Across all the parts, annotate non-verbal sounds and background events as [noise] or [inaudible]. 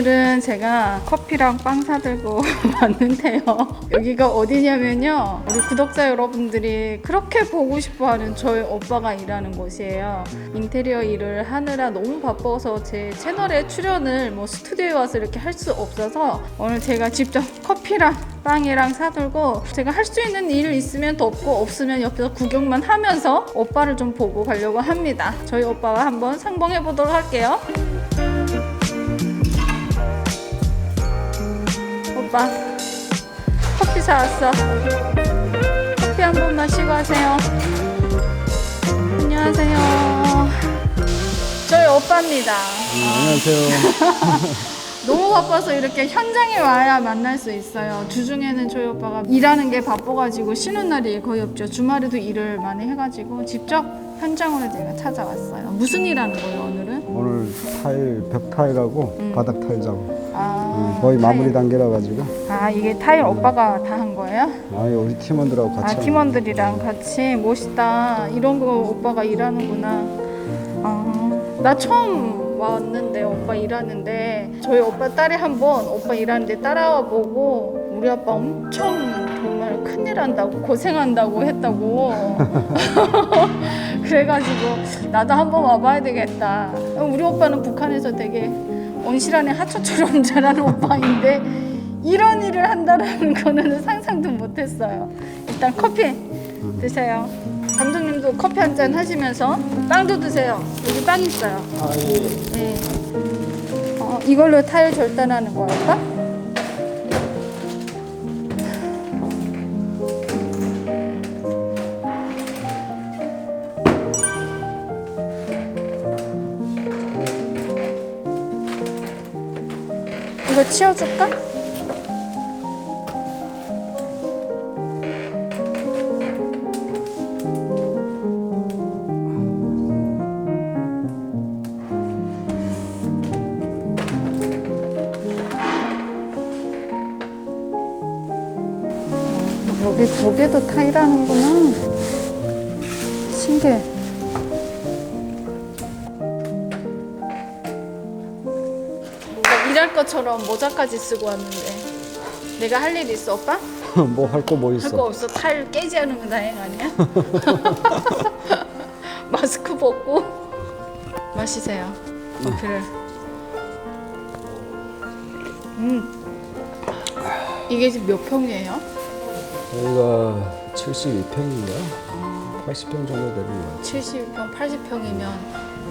오늘은 제가 커피랑 빵 사들고 [laughs] 왔는데요. 여기가 어디냐면요. 우리 구독자 여러분들이 그렇게 보고 싶어 하는 저희 오빠가 일하는 곳이에요. 인테리어 일을 하느라 너무 바빠서 제 채널에 출연을 뭐 스튜디오에 와서 이렇게 할 수 없어서 오늘 제가 직접 커피랑 빵이랑 사들고 제가 할 수 있는 일 있으면 돕고 없으면 옆에서 구경만 하면서 오빠를 좀 보고 가려고 합니다. 저희 오빠와 한번 상봉해 보도록 할게요. 오빠 커피 사왔어. 커피 한번 마시고 하세요. 안녕하세요. 저희 오빠입니다. 안녕하세요. [laughs] 너무 바빠서 이렇게 현장에 와야 만날 수 있어요. 주중에는 저희 오빠가 일하는 게 바빠가지고 쉬는 날이 거의 없죠. 주말에도 일을 많이 해가지고 직접 현장으로 제가 찾아왔어요. 무슨 일 하는 거예요, 오늘은? 오늘 타일 벽 타일하고 바닥 타일 작업 아, 음, 거의 마무리 단계라 가지고. 아, 이게 타일 오빠가 다 한 거예요? 아 우리 팀원들하고 같이 아, 하는 팀원들이랑 같이? 멋있다. 이런 거 오빠가 일하는구나. 아, 나 처음 왔는데 오빠 일하는데 저희 오빠 딸이 한번 오빠 일하는데 따라와 보고 우리 아빠 엄청 정말 큰일 한다고 고생한다고 했다고. [laughs] [laughs] 그래가지고 나도 한번 와봐야 되겠다. 우리 오빠는 북한에서 되게 온실안에 하초처럼 [laughs] 자라는 오빠인데 이런 일을 한다라는 거는 상상도 못했어요 일단 커피 드세요 감독님도 커피 한 잔 하시면서 빵도 드세요 여기 빵 있어요 아, 예. 네. 어, 이걸로 타일 절단하는 거였까? 치워줄까? 여기 저게도 타일하는구나. 신기해. 것처럼 모자까지 쓰고 왔는데 내가 할 일 있어 오빠? [laughs] 뭐 할 거 뭐할 있어? 거 없어 타일 깨지 않은 건 다행 아니야? [laughs] 마스크 벗고 마시세요 커피를 음 이게 지금 몇 평이에요? 여기가 72평인가? 80평 정도 되는 거 같아. 70평, 80평이면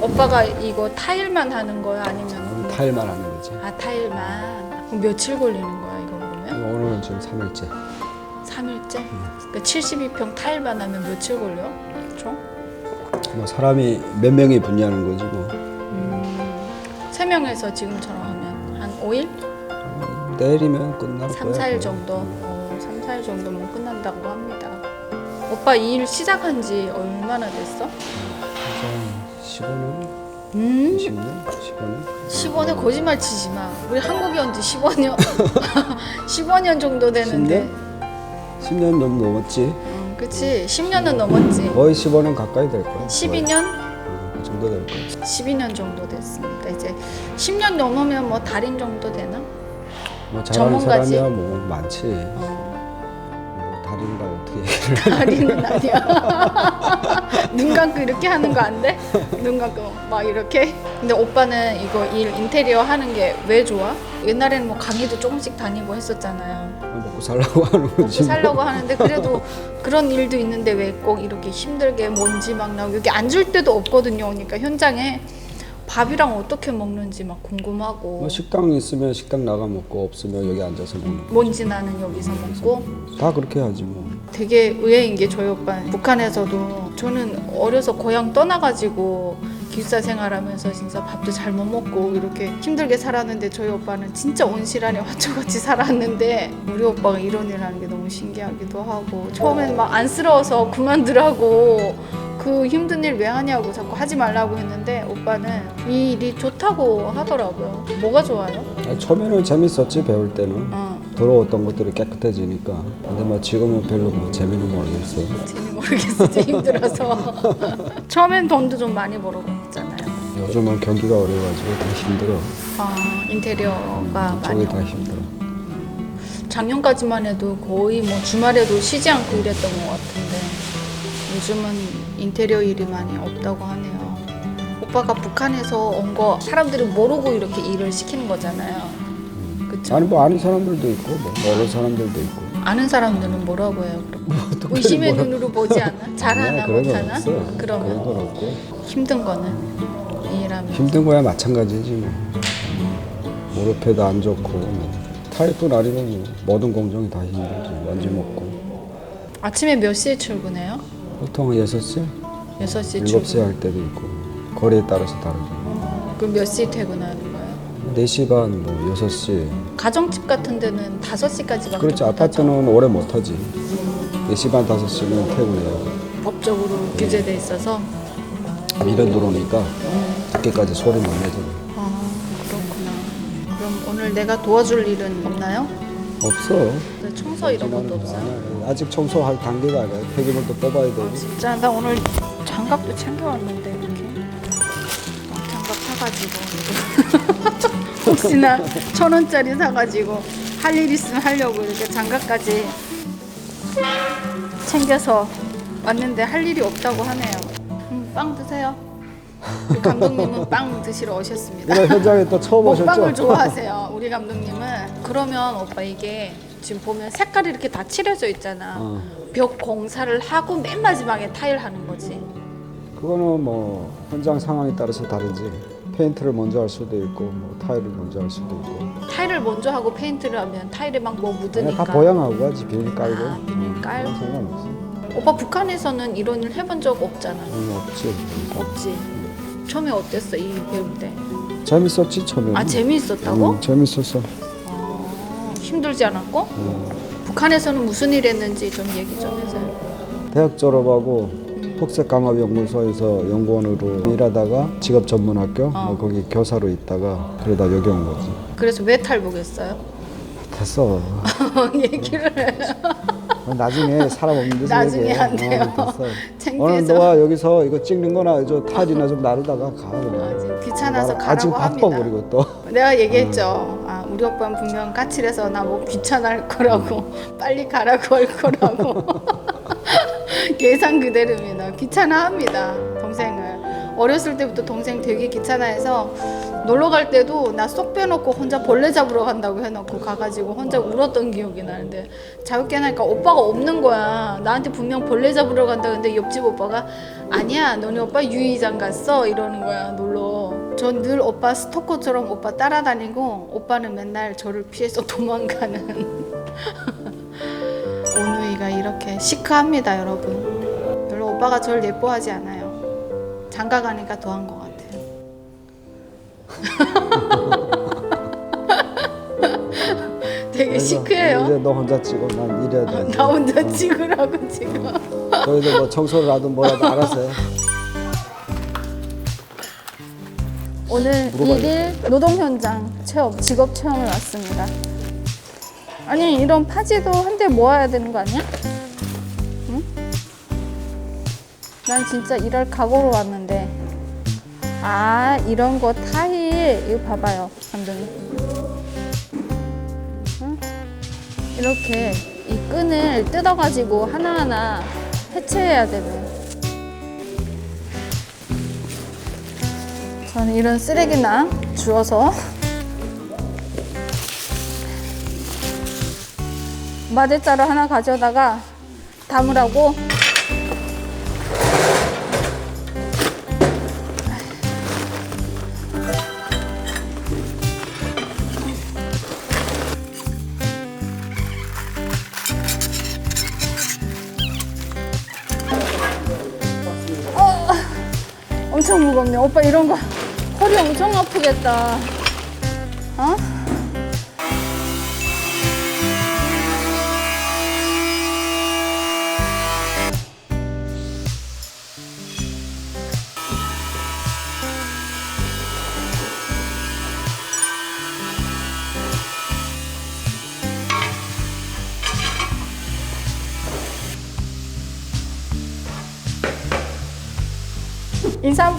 오빠가 이거 타일만 하는 거야 아니면 타일만 하는 거지. 아 타일만 그럼 며칠 걸리는 거야 이거 그러면? 오늘은 지금 3일째. 3일째? 그러니까 72평 타일만 하면 며칠 걸려? 총? 뭐 사람이 몇 명이 분야하는 거지 뭐. 세 명에서 지금처럼 하면 한 5일? 내일이면 끝날 3, 거야. 4일 정도? 어, 3, 4일 정도면 끝난다고 합니다 오빠 이 일 시작한 지 얼마나 됐어? 한 15년? 음 20년? 15년? 15년 거짓말 치지 마 우리 한국에 온 지 15년 15년 정도 되는데 10년 넘 넘었지. 음, 그치 10년은 넘었지 거의 15년 가까이 될 거야. 12년? 어, 그 정도 될 거야. 12년 정도 됐습니다. 이제 10년 넘으면 뭐 달인 정도 되나? 뭐 잘하는 전문가지? 사람이야 뭐 많지. 어, 뭐 달인가 어떻게 얘기를 [laughs] 달인은 아니야. [laughs] 눈 감고 이렇게 하는 거 안 돼? 눈 감고 막 이렇게? 근데 오빠는 이거 일 인테리어 하는 게 왜 좋아? 옛날에는 뭐 강의도 조금씩 다니고 했었잖아요. 먹고 살라고 하는 먹고 거지. 뭐. 살려고 하는데 그래도 그런 일도 있는데 왜 꼭 이렇게 힘들게 먼지 막 나고 여기 앉을 데도 없거든요. 그러니까 현장에 밥이랑 어떻게 먹는지 막 궁금하고 뭐 식당 있으면 식당 나가 먹고 없으면 여기 앉아서 먹는 거. 먼지 나는 여기서 먹고 다 그렇게 하지 뭐. 되게 의외인 게 저희 오빠 북한에서도 저는 어려서 고향 떠나가지고 기숙사 생활하면서 진짜 밥도 잘 못 먹고 이렇게 힘들게 살았는데 저희 오빠는 진짜 온실안에 화초같이 [laughs] 살았는데 우리 오빠가 이런 일 하는 게 너무 신기하기도 하고 처음에는 막 안쓰러워서 그만두라고 그 힘든 일 왜 하냐고 자꾸 하지 말라고 했는데 오빠는 이 일이 좋다고 하더라고요. 뭐가 좋아요? 아니, 처음에는 재밌었지 배울 때는 어, 더러웠던 것들이 깨끗해지니까. 근데 뭐 지금은 별로 뭐 재미는 모르겠어. 재미 모르겠어. 힘들어서. [laughs] 처음엔 돈도 좀 많이 벌어봤잖아요. 요즘은 경기가 어려워가지고 다 힘들어. 아 인테리어가 많이 저게 다 힘들어. 작년까지만 해도 거의 뭐 주말에도 쉬지 않고 일했던 것 같은데 요즘은 인테리어 일이 많이 없다고 하네요. 오빠가 북한에서 온 거 사람들이 모르고 이렇게 일을 시키는 거잖아요. 그쵸? 아니 뭐 아는 사람들도 있고 뭐 모르는 사람들도 있고. 아는 사람들은 뭐라고 해요? 그럼? [laughs] 의심의 눈으로 보지 않아? 잘하나 아니야, 그런 건 못하나? 없어. 그런 그러면 건 없고. 힘든 거는 일하면 힘든 거야 마찬가지지 뭐. 무릎에도 안 좋고 뭐. 타입뿐 아니고 뭐 모든 공정이 다 힘들지. 먼지 먹고. 아침에 몇 시에 출근해요? 보통 6시? 6시 7시 출근. 할 때도 있고 거리에 따라서 다르죠. 그럼 몇 시에 퇴근하는 거예요? 4시 반, 뭐 6시. 가정집 같은 데는 5시까지밖에 그렇지 아파트는 오래 못 하지. 4시 반, 5시면 퇴근해요. 법적으로 규제돼 있어서 밀어 들어오니까 늦게까지 소리 못 내잖아. 아 그렇구나. 그럼 오늘 내가 도와줄 일은 없나요? 없어. 네, 청소 이런 것도 없어요. 아직 청소할 단계가 아니야. 폐기물도 뽑아야 되고. 진짜 나 오늘 장갑도 챙겨왔는데 이렇게 어, 장갑 사가지고 [laughs] 혹시나 천 원짜리 사가지고 할 일 있으면 하려고 이렇게 장갑까지 챙겨서 왔는데 할 일이 없다고 하네요. 음, 빵 드세요. 우리 감독님은 빵 드시러 오셨습니다. 이런 현장에 또 처음 먹방을 오셨죠? 좋아하세요. 우리 감독님은 그러면 오빠 이게 지금 보면 색깔이 이렇게 다 칠해져 있잖아. 어. 벽 공사를 하고 맨 마지막에 타일 하는 거지. 그거는 뭐 현장 상황에 따라서 다르지. 페인트를 먼저 할 수도 있고 뭐 타일을 먼저 할 수도 있고. 타일을 먼저 하고 페인트를 하면 타일에 막 뭐 그냥 묻으니까. 다 보양하고 하지 비닐 깔고. 아, 비닐 깔고. 그건 상관없어. 오빠 북한에서는 이런 일 해본 적 없잖아. 응, 없지. 없지. 처음에 어땠어 이 배울 때? 재밌었지 처음에. 아 재미있었다고? 응, 재밌었어. 아, 힘들지 않았고? 응. 북한에서는 무슨 일 했는지 좀 얘기 좀 해줘요. 대학 졸업하고 흑색강압연구소에서 연구원으로 일하다가 직업 전문학교 어. 뭐 거기 교사로 있다가 그러다 여기 온 거지. 그래서 왜 탈북했어요? 됐어. [laughs] 얘기를 해. 나중에 사람 없는 데서 나중에 얘기해. 안 돼요. 어, 됐어. 창피해서. 오늘 너가 여기서 이거 찍는 거나 저 타지나 좀 나르다가 가 아, 그래. 귀찮아서 나- 아, 지금 가라고 바빠 합니다. 그리고 또. 내가 얘기했죠. 아, 우리 오빠는 분명 까칠해서 나 뭐 귀찮아할 거라고 빨리 가라고 할 거라고 [laughs] 예상 그대로입니다. 귀찮아합니다. 동생을 어렸을 때부터 동생 되게 귀찮아해서 놀러 갈 때도 나 쏙 빼놓고 혼자 벌레 잡으러 간다고 해놓고 가가지고 혼자 울었던 기억이 나는데 자유롭게 하니까 오빠가 없는 거야. 나한테 분명 벌레 잡으러 간다 근데 옆집 오빠가 아니야 너네 오빠 유이장 갔어 이러는 거야 놀러. 전 늘 오빠 스토커처럼 오빠 따라다니고 오빠는 맨날 저를 피해서 [laughs] 도망가는 [laughs] 오누이가 이렇게 시크합니다 여러분. 별로 오빠가 절 예뻐하지 않아요. 장가 가니까 더한 것 같아요. [laughs] 되게 그래서 시크해요. 이제 너 혼자 찍어 난 이래야 돼. 나 혼자 찍으라고 지금. 저희도 뭐 청소를 하든 뭐라도 알아서 해. 오늘. 일일 노동 현장 체험, 직업 체험을 왔습니다. 아니 이런 파지도 한 대 모아야 되는 거 아니야? 응? 난 진짜 일할 각오로 왔는데 아 이런 거 타일 이거 봐봐요 감독님. 응? 이렇게 이 끈을 뜯어가지고 하나하나 해체해야 되는. 저는 이런 쓰레기나 주워서 마대자루 하나 가져다가 담으라고 어, 엄청 무겁네. 오빠 이런 거 허리 엄청 아프겠다. 어?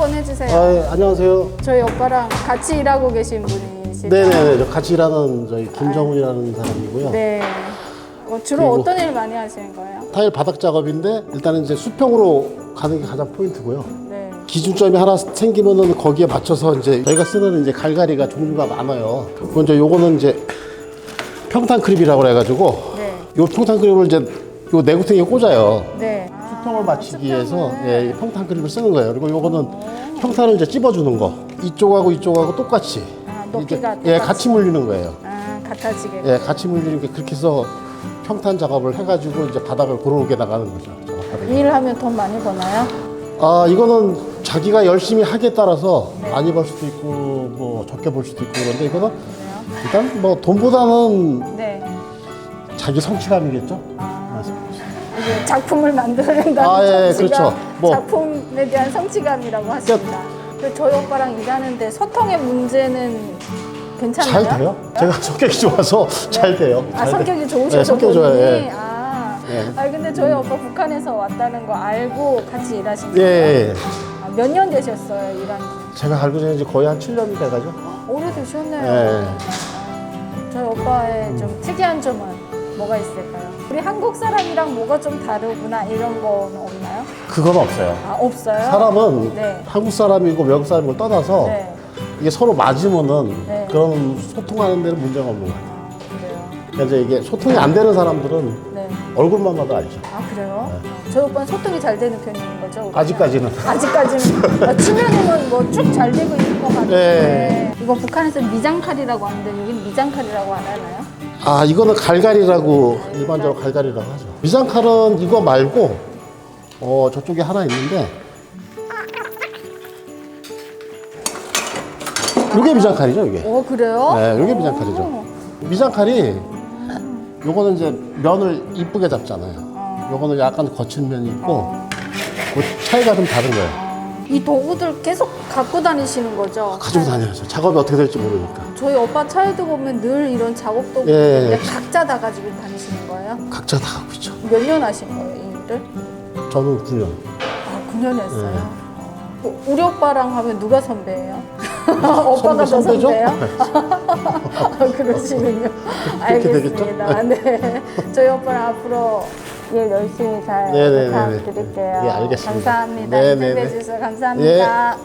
한번 해주세요. 아, 예, 안녕하세요. 저희 오빠랑 같이 일하고 계신 분이시죠? 네네네. 저 같이 일하는 저희 김정훈이라는 사람이고요. 네. 어, 주로 그리고- 어떤 일 많이 하시는 거예요? 타일 바닥 작업인데 일단은 이제 수평으로 가는 게 가장 포인트고요. 네. 기준점이 하나 생기면은 거기에 맞춰서 이제 저희가 쓰는 이제 갈갈이가 종류가 많아요. 먼저 요거는 이제 평탄 크립이라고 해가지고 네. 요 평탄 크립을 이제 요 내구탱이에 꽂아요. 네. 수평을 맞추기 위해서. 예, 이 평탄 크립을 쓰는 거예요. 그리고 요거는 평탄을 이제 찝어주는 거. 이쪽하고 이쪽하고 똑같이. 아, 높이가 이제, 예, 똑같이. 같이 물리는 거예요. 아, 같아지게. 예, 같이 물리는 게 그렇게 해서 평탄 작업을 해가지고 이제 바닥을 고르게 나가는 거죠. 작업하는 게. 일하면 돈 많이 버나요? 아, 이거는 자기가 열심히 하기에 따라서 많이 벌 수도 있고 뭐 적게 벌 수도 있고 그런데 이거는 일단 뭐 돈보다는 네. 자기 성취감이겠죠. 아, 작품을 만들어낸다는 아, 예, 성취감, 그렇죠. 뭐. 작품에 대한 성취감이라고 하십니다. 그 저희 오빠랑 일하는데 소통의 문제는 괜찮아요? 잘 돼요? 제가 [laughs] 성격이 좋아서 잘 돼요. 아 잘 돼. 성격이 좋으셔서 네, 성격 좋아요. 본인이? 예. 아, 예. 아니 근데 저희 오빠 북한에서 왔다는 거 알고 같이 일하신 예, 거예요? 예, 예. 아, 몇년 되셨어요 일한 지? 제가 알고 지낸 지 거의 한 7년 돼가죠. 오래 되셨네요. 예. 저희 오빠의 좀 특이한 점은 뭐가 있을까요? 우리 한국 사람이랑 뭐가 좀 다르구나 이런 거는 없나요? 그건 없어요. 아 없어요? 사람은 네. 한국 사람이고 외국 사람이고 떠나서 네. 이게 서로 맞으면은 네. 그런 소통하는 데는 문제가 없는 것 같아요. 아, 그래요. 그러니까 이제 이게 소통이 안 되는 사람들은 네. 얼굴만 봐도 알죠. 아 그래요? 저희 오빠는 소통이 잘 되는 편인 거죠? 우리가? 아직까지는. 아직까지는 아, 추면은 뭐 쭉 잘 되고 있는 것 같은데 네. 이거 북한에서 미장칼이라고 하는데 여기는 미장칼이라고 안 하나요? 아 이거는 갈갈이라고 일반적으로 갈갈이라고 하죠. 미장칼은 이거 말고 어 저쪽에 하나 있는데 이게 미장칼이죠 이게. 오 그래요? 네, 이게 오. 미장칼이죠. 미장칼이 요거는 이제 면을 이쁘게 잡잖아요. 요거는 약간 거친 면이 있고 그 차이가 좀 다른 거예요. 이 도구들 계속 갖고 다니시는 거죠? 가지고 다녀야죠. 작업이 어떻게 될지 모르니까. 저희 오빠 차에도 보면 늘 이런 작업 도구 예, 예. 각자 다 가지고 다니시는 거예요? 각자 다 하고 있죠. 몇 년 하신 거예요, 이 일을? 저는 9년. 아, 9년 했어요. 네. 어, 우리 오빠랑 하면 누가 선배예요? [laughs] [laughs] 오빠가 더 선배죠? 선배예요? 아, [laughs] 그러시군요. 그렇게 되겠죠? 알겠습니다. 네. 저희 오빠랑 앞으로 일 열심히 잘 네네네네. 부탁드릴게요. 예, 알겠습니다. 감사합니다. 네네네. 인터뷰 해 주셔서 감사합니다.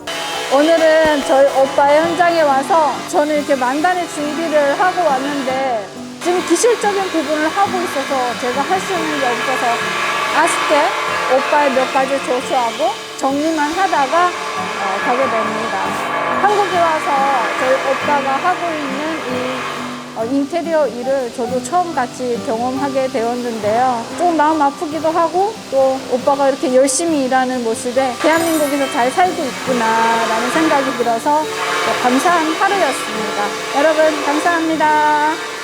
오늘은 저희 오빠 현장에 와서 저는 이렇게 만단의 준비를 하고 왔는데 지금 기술적인 부분을 하고 있어서 제가 할 수 있는 게 없어서 아쉽게 오빠의 몇 가지 조수하고 정리만 하다가 어, 가게 됩니다. 한국에 와서 저희 오빠가 하고 있는 이 어, 인테리어 일을 저도 처음 같이 경험하게 되었는데요. 조금 마음 아프기도 하고 또 오빠가 이렇게 열심히 일하는 모습에 대한민국에서 잘 살고 있구나라는 생각이 들어서 또 감사한 하루였습니다. 여러분 감사합니다.